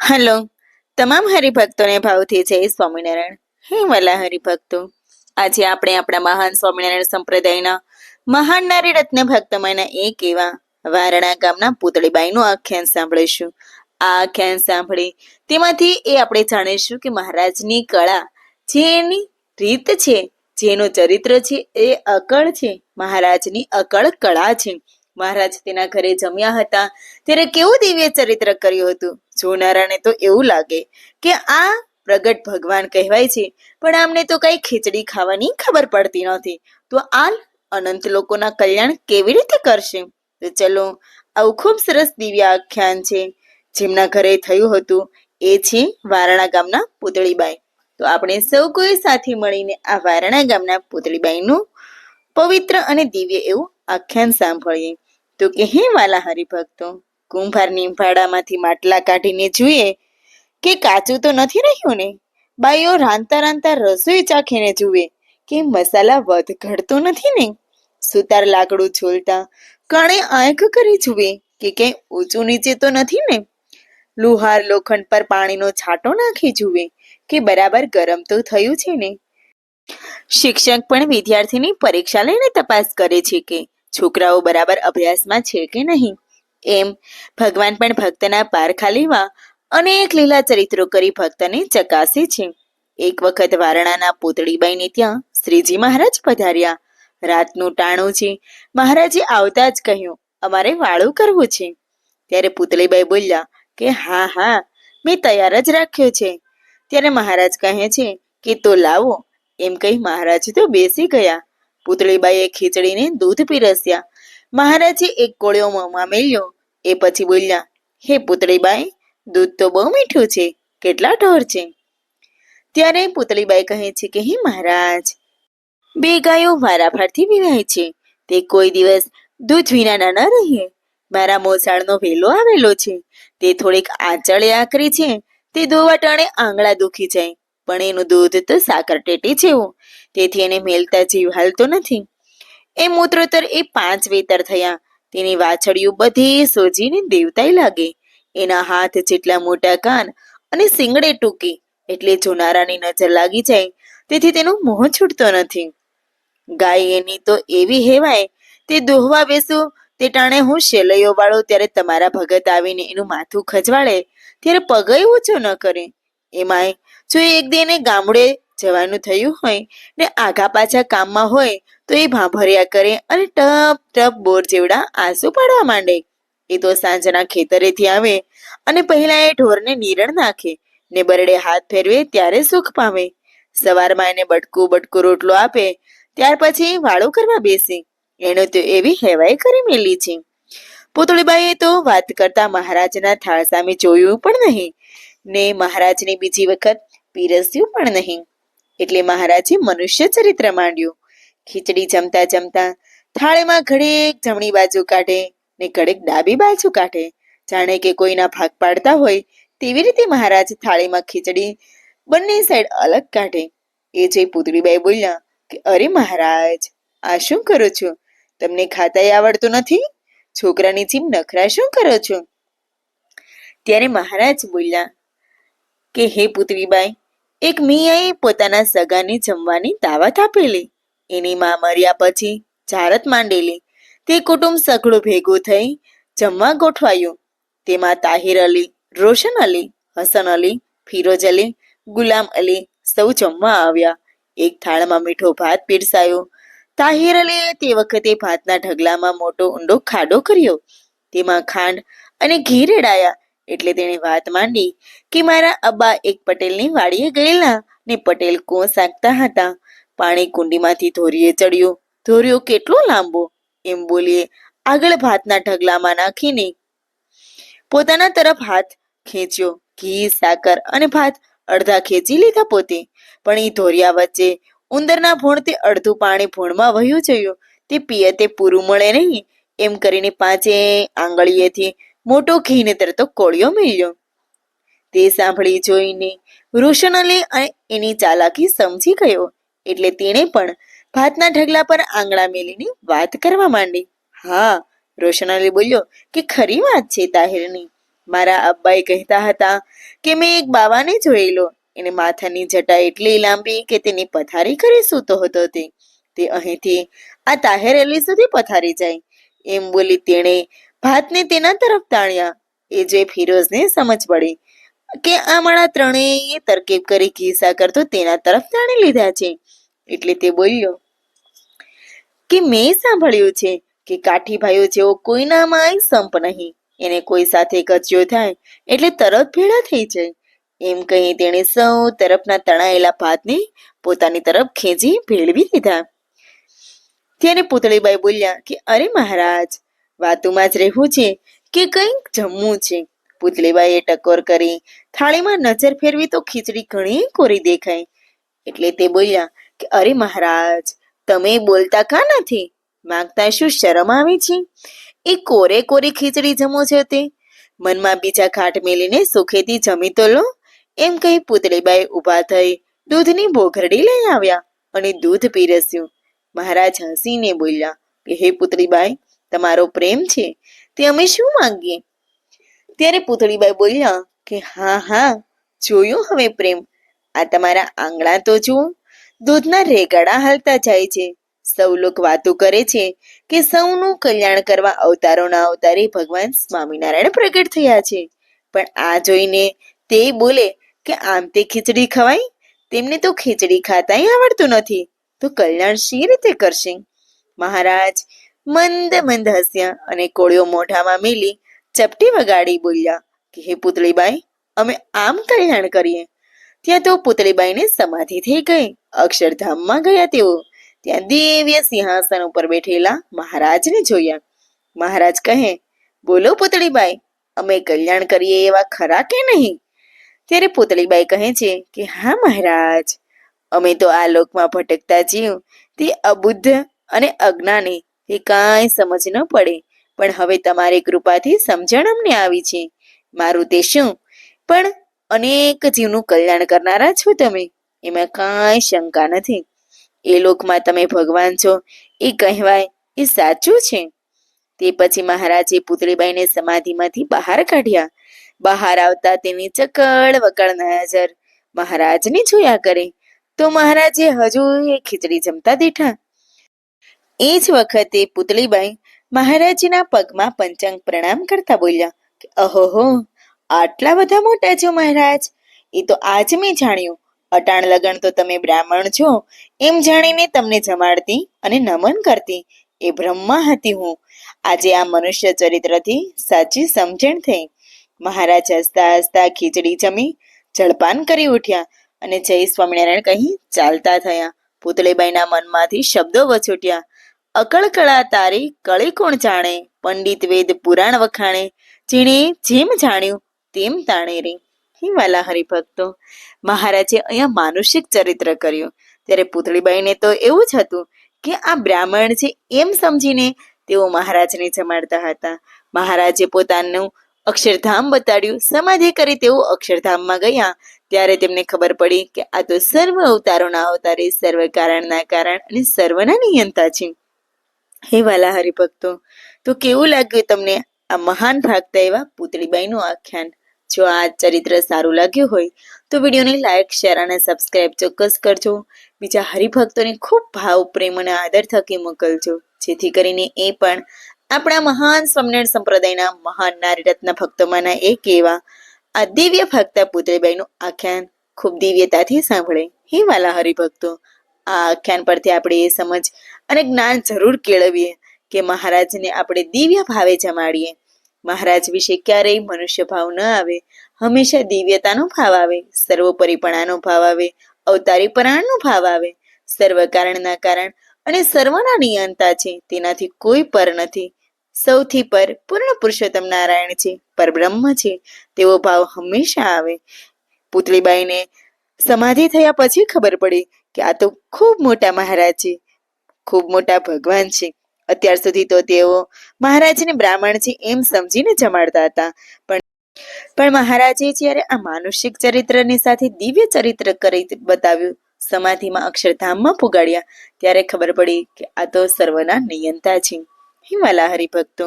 Hello. તમામ હરિભક્તોને ભાવથી જય સ્વામિનારાયણ. હે વલા હરિભક્તો, આજે આપણે આપણા મહાન સ્વામિનારાયણ સંપ્રદાયના મહાન નારી રત્ન ભક્તમાંના એક એવા વારણા ગામના પૂતળીબાઈનું આખ્યાન સાંભળીશું. આ આખ્યાન સાંભળી તેમાંથી એ આપણે જાણીશું કે મહારાજની કળા જે એની રીત છે, જેનું ચરિત્ર છે, એ અકળ છે, મહારાજની અકળ કળા છે. મહારાજ તેના ઘરે જમ્યા હતા, ત્યારે કેવું દિવ્ય ચરિત્ર કર્યું હતું? જોનારાને તો એવું લાગે કે આ પ્રગટ ભગવાન કહેવાય છે, પણ આમને તો કઈ ખીચડી ખાવાની ખબર પડતી નથી તો આ અનંત લોકોના કલ્યાણ કેવી રીતે કરશે? તો ચલો, આવું ખૂબ સરસ દિવ્ય આખ્યાન છે, જેમના ઘરે થયું હતું એ છે વારણા ગામના પૂતળીબાઈ. તો આપણે સૌ કોઈ સાથે મળીને આ વારણા ગામના પૂતળીબાઈનું પવિત્ર અને દિવ્ય એવું આખ્યાન સાંભળીએ. તો કે હે વાલા હરિભક્તો કુંભારની ભાડામાંથી માટલા કાઢીને જોઈએ કે કાચું તો નથી રહ્યું ને? બાઈઓ રાંધતા રાંધતા રસોઈ ચાખીને જુએ કે મસાલા વધ ઘડતો નથી ને? સુતાર લાકડું ઝોલતા કણે આંખ કરી જુએ કે કંઈ ઊંચું નીચે તો નથી ને? લુહાર લોખંડ પર પાણીનો છાંટો નાખી જુએ કે બરાબર ગરમ તો થયું છે ને? શિક્ષક પણ વિદ્યાર્થીની પરીક્ષા લઈને તપાસ કરે છે કે છોકરાઓ બરાબર અભ્યાસમાં છે કે નહીં? એમ ભગવાન પણ ભક્તના પારખા લેવા અનેક લીલા ચરિત્રો કરી ભક્તને ચકાસે છે. એક વખત વારણાના પૂતળીબાઈને ત્યાં શ્રીજી મહારાજ પધાર્યા. રાતનું ટાણું છે. મહારાજે આવતા જ કહ્યું, અમારે વાળું કરવું છે. ત્યારે પૂતળીબાઈ બોલ્યા કે, હા હા, મેં તૈયાર જ રાખ્યો છે. ત્યારે મહારાજ કહે છે કે, તો લાવો. એમ કહી મહારાજ તો બેસી ગયા. પૂતળીબાઈએ ખીચડીને દૂધ પીરસ્યા. મહારાજે એક કોળિયો મોંમાં મેલ્યો. એ પછી બોલ્યા, હે પુતળીબાઈ, દૂધ તો બહુ મીઠું છે, કેટલા ઢોર છે? ત્યારે પુતળીબાઈ કહે છે કે, હે મહારાજ, બે ગાયો વારાફારથી પીવાય છે. તે કોઈ દિવસ દૂધ વિના ના રહીએ મારા મોસાળનો વેલો આવેલો છે. તે થોડીક આંચળે આકરી છે. તે દોવા ટાણે આંગળા દુખી જાય. પણ એનું દૂધ તો સાકર ટેટી જેવું. તેથી એને મેલતા જીવ હાલતો નથી. એ મૂત્રોત્તર એ પાંચ વેતર થયા. તેની વાછડીઓ બધી સોજીને દેવતાય લાગે. એના હાથ જેટલા મોટા કાન અને સિંગડે ટૂંકી એટલે જોનારાની નજર લાગી જાય. તેથી તેનો મોહ છૂટતો નથી. ગાય એની તો એવી હેવાય, તે દોહવા બેસું, તે ટાણે હું શેલૈયો વાળો ત્યારે તમારા ભગત આવીને એનું માથું ખજવાળે, ત્યારે પગય ઓછો ન કરે. એમાંય જો એક દિને ગામડે જવાનું થયું હોય ને આઘા પાછા કામમાં હોય તો એ ભાંભર્યા કરે અને ટપ ટપ બોર જેવડા આંસુ પાડવા માંડે. એ તો સાંજના ખેતરેથી આવે અને પહેલા એ ઢોરને નીરણ નાખે ને બરડે હાથ ફેરવે ત્યારે સુખ પામે. સવારમાં એને બટકું બટકું રોટલો આપે, ત્યાર પછી વાળું કરવા બેસે. એણે તો એવી હેવાય કરી મેલી છે. પુતળીબાઈએ તો વાત કરતા મહારાજના થાળ સામે જોયું પણ નહીં ને મહારાજને બીજી વખત પીરસ્યું પણ નહીં. એટલે મહારાજે મનુષ્ય ચરિત્ર માંડ્યું. ખીચડી જમતા જમતા થાળીમાં ઘડેક જમણી બાજુ કાઢે ને ઘડેક ડાબી બાજુ કાઢે. જાણે કે કોઈના ભાગ પાડતા હોય તેવી રીતે મહારાજ થાળીમાં ખીચડી બંને સાઈડ અલગ કાઢે. એ જે પુતળીબાઈ બોલ્યા કે અરે મહારાજ, આ શું કરો છો? તમને ખાતાય આવડતું નથી? છોકરાની જેમ નખરા શું કરો છો? ત્યારે મહારાજ બોલ્યા કે હે પુતળીબાઈ એક મિયાએ પોતાના સગાને જમવાની દાવત આપેલી. એની માં મર્યા પછી જારત માંડેલી. તે કુટુંબ સઘળું ભેગું થઈ જમવા ગોઠવાયું. તેમાં તાહિર અલી, રોશન અલી, હસન અલી, ફિરોજ અલી, ગુલામ અલી સૌ જમવા આવ્યા. એક થાળમાં મીઠો ભાત પીરસાયો. તાહિર અલીએ તે વખતે ભાતના ઢગલામાં મોટો ઊંડો ખાડો કર્યો. તેમાં ખાંડ અને ઘી રેડાયા. એટલે તેણે વાત માંડી કે મારા અબ્બા એક પટેલની વાડીએ ગયેલા ને પટેલ કૂં સાકતા હતા. પાણી કુંડીમાંથી ધોરીએ ચડ્યું. ધોરીઓ કેટલો લાંબો? એમ બોલીએ, આગળ ભાતના ઢગલામાં નાખીને. પોતાના તરફ હાથ ખેંચ્યો. ઘી, સાકર અને ભાત અડધા ખેંચી લીધા પોતે. પણ એ ધોરિયા વચ્ચે ઉંદરના ભૂણ તે અડધું પાણી ભૂણમાં વહ્યું જોયું. તે પિયતે પૂરું મળે નહીં. એમ કરીને પાંચે આંગળીએથી મોટો ઘીને તરતો કોળિયો મળ્યો. તે સાંભળી જોઈને રોશનલે એની ચાલાકી સમજી ગયો, એટલે તેણે પણ ભાતના ઢગલા પર આંગળા મેલીને વાત કરવા માંડી. હા રોશનલે બોલ્યો, કે ખરી વાત છે તાહિરની. મારા અબ્બાઈ કહેતા હતા કે મેં એક બાવાને જોયેલો. એને માથાની જટા એટલી લાંબી કે તેની પથારી કરી સૂતો હતો તે. તે અહીંથી આ તાહેર અલી સુધી પથારી જાય. એમ બોલી તેણે ભાતને તેના તરફ તાણ્યા. એ જે ફિરોઝને સમજ પડી કે આ માળા ત્રણેય તરકીબ કરી ઘીસા કરતો તેના તરફ તાણી લીધા છે. એટલે તે બોલ્યો, કે મેં સાંભળ્યું છે કે કાઠી ભાઈઓ જેવો કોઈનામાં સંપ નહીં. એને કોઈ સાથે કચ્યો થાય એટલે તરત ભેળા થઈ જાય. એમ કહી તેણે સૌ તરફના તણાયેલા ભાતને પોતાની તરફ ખેંચી ભેળવી દીધા ત્યારે પુતળીબાઈ બોલ્યા કે, અરે મહારાજ વાતુમાં જ રહેવું છે કે કંઈક જમવું છે. પુતલીબાઈએ ટકોર કરી, થાળીમાં નજર ફેરવી તો ખીચડી ઘણી કોરી દેખાય એટલે તે બોલ્યા કે, અરે મહારાજ, તમે બોલતા કા નથી માંગતા શું શરમ આવે છે? એ કોરે કોરી ખીચડી જમો છે તે? મનમાં બીજા ખાટ મેલીને સુખેથી જમી તો લો. એમ કહી પુતળીબાઈ ઊભા થઈ દૂધની બોઘરડી લઈ આવ્યા અને દૂધ પીરસ્યું. મહારાજ હસીને બોલ્યા કે, હે પુતળીબાઈ તમારો પ્રેમ છે તે અમે શું માંગીએ? ત્યારે પૂતળીબાઈ બોલ્યા કે હા હા, જોયું હવે પ્રેમ. આ તમારા આંગણા તો જુઓ. દૂધના રેગાડા હાલતા જાય છે. સૌ લોક વાતો કરે છે કે સૌનું કલ્યાણ કરવા અવતારોના અવતારે ભગવાન સ્વામિનારાયણ પ્રગટ થયા છે. પણ આ જોઈને તે બોલે કે આમ તે ખીચડી ખવાય? તેમને તો ખીચડી ખાતાય આવડતું નથી. તો કલ્યાણ શી રીતે કરશે? મહારાજ મંદ મંદ હસ્યા અને કોળીઓ મોઢામાં મેલી ચપટી વગાડી બોલ્યા કે હે પુતળીબાઈ, અમે આમ કલ્યાણ કરીએ. ત્યાં તો પુતળીબાઈને સમાધિ થઈ ગઈ. અક્ષરધામમાં ગયા તેઓ. ત્યાં દિવ્ય સિંહાસન ઉપર બેઠેલા મહારાજને જોયા. મહારાજ કહે, બોલો પુતળીબાઈ, અમે કલ્યાણ કરીએ એવા ખરા કે નહીં? ત્યારે પુતળીબાઈ કહે છે કે, હા મહારાજ, અમે તો આ લોકમાં ભટકતા જીવ. તે અબુદ્ધ અને અજ્ઞાની તે કાંઈ સમજ ન પડે. પણ હવે તમારી કૃપાથી સમજણ અમને આવી છે. મારું તે શું પણ અનેક જીવનું કલ્યાણ કરનારા છો તમે. એમાં કાંઈ શંકા નથી. એ લોકમાં તમે ભગવાન છો. એ કહેવાય, એ સાચું છે. તે પછી મહારાજે પુતળીબાઈને સમાધિમાંથી બહાર કાઢ્યા. બહાર આવતા તેની ચકળ વકળ નજર મહારાજને જોયા કરે. તો મહારાજે હજુ એ ખીચડી જમતા દેઠા. એ જ વખતે પુતળીબાઈ મહારાજના પગમાં પંચાંગ પ્રણામ કરતા બોલ્યા કે અહોહો આટલા બધા મોટા છો મહારાજ? એ તો આજ મેં જાણ્યું. અટાણ લગન તો તમે બ્રાહ્મણ છો. એમ જાણીને તમને જમાડતી અને નમન કરતી. એ બ્રહ્મા હતી હું. આજે આ મનુષ્ય ચરિત્રથી સાચી સમજણ થઈ. મહારાજ હસતા હસતા ખીચડી જમી, જળપાન કરી ઉઠ્યા અને જય સ્વામિનારાયણ કહી ચાલતા થયા. પુતળીબાઈના મનમાંથી શબ્દો વછોટ્યા. અકળકળા તારી કળી કોણ જાણે? પંડિત વેદ પુરાણ વખાણે. જેણે જેમ જાણ્યું તેમ તાણે રે. હિમાલા હરિભક્તો, મહારાજે અહીંયા માનુષિક ચરિત્ર કર્યું. ત્યારે પુતળીબાઈને તો એવું જ હતું કે આ બ્રાહ્મણ છે એમ સમજીને તેઓ મહારાજને જમાડતા હતા. મહારાજે પોતાનું અક્ષરધામ બતાડ્યું. સમાધિ કરી તેઓ અક્ષરધામમાં ગયા. ત્યારે તેમને ખબર પડી કે આ તો સર્વ અવતારોના અવતારે સર્વ કારણના કારણ અને સર્વના નિયંતા છે. હે વાલા હરિભક્તો તો કેવું લાગ્યું તમને આ મહાન ભાગતા એવા પુતળીબાઈનું આખ્યાન? જો આ ચરિત્ર સારું લાગ્યું હોય, તો વિડીયોને લાઇક શેર અને સબસ્ક્રાઇબ ચોક્કસ કરજો. બીજા હરિભક્તોને ખૂબ ભાવ, પ્રેમ અને આદર થકી મોકલજો. જેથી કરીને એ પણ આપણા મહાન સ્વામિનારાયણ સંપ્રદાયના મહાન નારી રત્ન ભક્તોમાંના એક એવા આ દિવ્ય ભક્ત પુતળીબાઈનું આખ્યાન ખૂબ દિવ્યતાથી સાંભળે. હે વાલા હરિભક્તો આ આખ્યાન પરથી આપણે એ સમજ અને જ્ઞાન જરૂર કેળવીએ કે મહારાજને આપણે દિવ્ય ભાવે જમાડીએ. મહારાજ વિશે ક્યારેય મનુષ્ય ભાવ ન આવે. હંમેશા દિવ્યતાનો ભાવ આવે. સર્વોપરીપણાનો ભાવ આવે. અવતારીપણાનો ભાવ આવે. સર્વ કારણના કારણ અને સર્વના નિયંતા છે. તેનાથી કોઈ પર નથી. સૌથી પર પૂર્ણ પુરુષોત્તમ નારાયણ છે. પરબ્રહ્મ છે. તેવો ભાવ હંમેશા આવે. પુતળીબાઈને સમાધિ થયા પછી ખબર પડી કે આ તો ખૂબ મોટા મહારાજ છે, ખૂબ મોટા ભગવાન છે. અત્યાર સુધી તો તેઓ મહારાજને બ્રાહ્મણ છે એમ સમજીને જમાડતા હતા. પણ પણ મહારાજે જ્યારે આ માનુષિક ચરિત્રની સાથે દિવ્ય ચરિત્ર કરી બતાવ્યું, સમાધિમાં અક્ષરધામમાં પુગાડ્યા, ત્યારે ખબર પડી કે આ તો સર્વના નિયંતા છે. હિમાલા હરિભક્તો,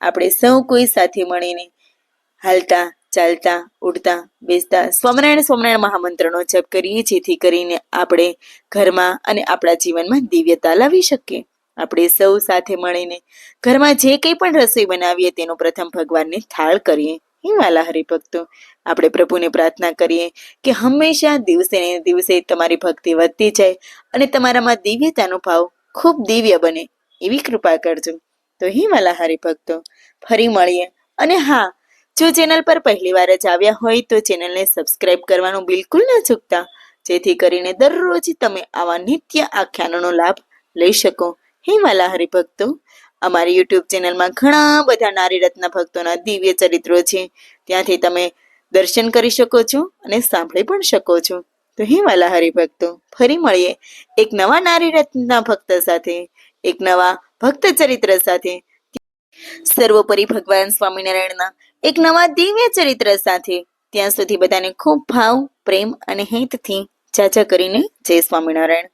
આપણે સૌ કોઈ સાથે મળીને હાલતા ચાલતા, ઉડતા, બેસતા સ્વામિનારાયણ સ્વામિનારાયણ મહામંત્રનો જપ કરીએ, જેથી કરીને આપણે ઘરમાં અને આપણા જીવનમાં દિવ્યતા લાવી શકીએ. આપણે સૌ સાથે મળીને ઘરમાં જે કંઈ પણ રસોઈ બનાવીએ, તેનો પ્રથમ ભગવાનને થાળ કરીએ. હે વાલા હરિભક્તો આપણે પ્રભુને પ્રાર્થના કરીએ કે હંમેશા દિવસે ને દિવસે તમારી ભક્તિ વધતી જાય અને તમારામાં દિવ્યતાનો ભાવ ખૂબ દિવ્ય બને. એવી કૃપા કરજો. તો હે વાલા હરિભક્તો ફરી મળીએ. અને હા જો ચેનલ પર પહેલી વાર જ આવ્યા હોય તો ચેનલને સબસ્ક્રાઇબ કરવાનું બિલકુલ ના ચૂકતા. જેથી કરીને દરરોજ તમે આવા નિત્ય આખ્યાનોનો લાભ લઈ શકો. હે વાલા હરિભક્તો, અમારી યુટ્યુબ ચેનલમાં ઘણા બધા નારી રત્ન ભક્તોના દિવ્ય ચરિત્રો છે. ત્યાંથી તમે દર્શન કરી શકો છો અને સાંભળી પણ શકો છો. તો હે વાલા હરિભક્તો, ફરી મળીએ એક નવા નારી રત્ન ભક્ત સાથે, એક નવા ભક્ત ચરિત્ર સાથે. સર્વોપરી ભગવાન સ્વામિનારાયણના એક નવા દિવ્ય ચરિત્ર સાથે. ત્યાં સુધી બધાને ખૂબ ભાવ, પ્રેમ અને હિતથી ચાચા કરીને જય સ્વામિનારાયણ.